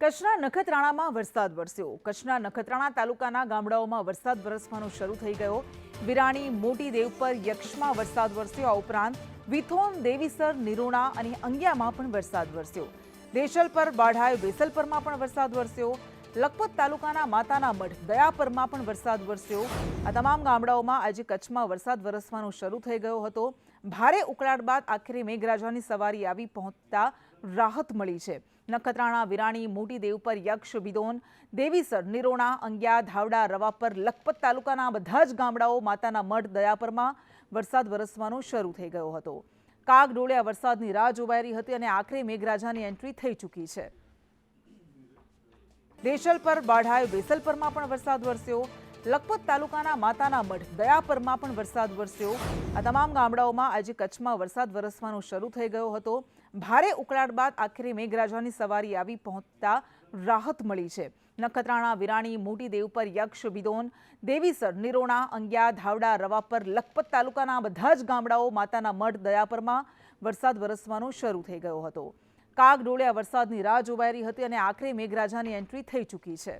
કચ્છના નખત્રાણામાં વરસાદ વરસ્યો. કચ્છના નખત્રાણા તાલુકાના ગામડાઓમાં વરસાદ વરસવાનો શરૂ થઈ ગયો. વિરાણી મોટી દેવ પર યક્ષમાં વરસાદ વરસ્યો. આ ઉપરાંત વિથોન, દેવીસર, નિરોણા અને અંગિયામાં પણ વરસાદ વરસ્યો. દેશલ પર, બાઢાય વેસલપરમાં પણ વરસાદ વરસ્યો. લખપત તાલુકાના માતાના મઠ દયાપરમાં પણ વરસાદ વરસ્યો. આ તમામ ગામડાઓમાં આજે કચ્છમાં વરસાદ વરસવાનો શરૂ થઈ ગયો હતો. ભારે ઉકળાટ બાદ આખરે મેઘરાજાની સવારી આવી પહોંચતા રાહત મળી છે. નખત્રાણા, વિરાણી મોટી દેવ પર યક્ષ બિદોન દેવીસર, નિરોણા, અંગ્યા, ધાવડા રવાપર લખપત તાલુકાના બધા જ ગામડાઓ માતાના મઠ દયાપરમાં વરસાદ વરસવાનો શરૂ થઈ ગયો હતો. કાગ વરસાદની રાહ જોવાઈ રહી હતી અને આખરે મેઘરાજાની એન્ટ્રી થઈ ચૂકી છે. દેશલ પર બાઢાય વેસલપરમાં પણ વરસાદ વરસ્યો. લખપત તાલુકાના માતાના મઢ દયાપરમાં પણ વરસાદ વરસ્યો. આ તમામ ગામડાઓમાં આજે કચ્છમાં વરસાદ વરસવાનો શરૂ થઈ ગયો હતો. ભારે ઉકળાટ બાદ આખરે મેઘરાજાની સવારી આવી પહોંચતા રાહત મળી છે. નખત્રાણા, વિરાણી મોટી દેવ પર યક્ષ બિદોન દેવીસર, નિરોણા, અંગ્યા, ધાવડા રવાપર લખપત તાલુકાના બધા જ ગામડાઓ માતાના મઢ દયાપરમાં વરસાદ વરસવાનો શરૂ થઈ ગયો હતો. કાગ ડોળ્યા વરસાદની રાહ જોવાઈ રહી હતી અને આખરે મેઘરાજાની એન્ટ્રી થઈ ચૂકી છે.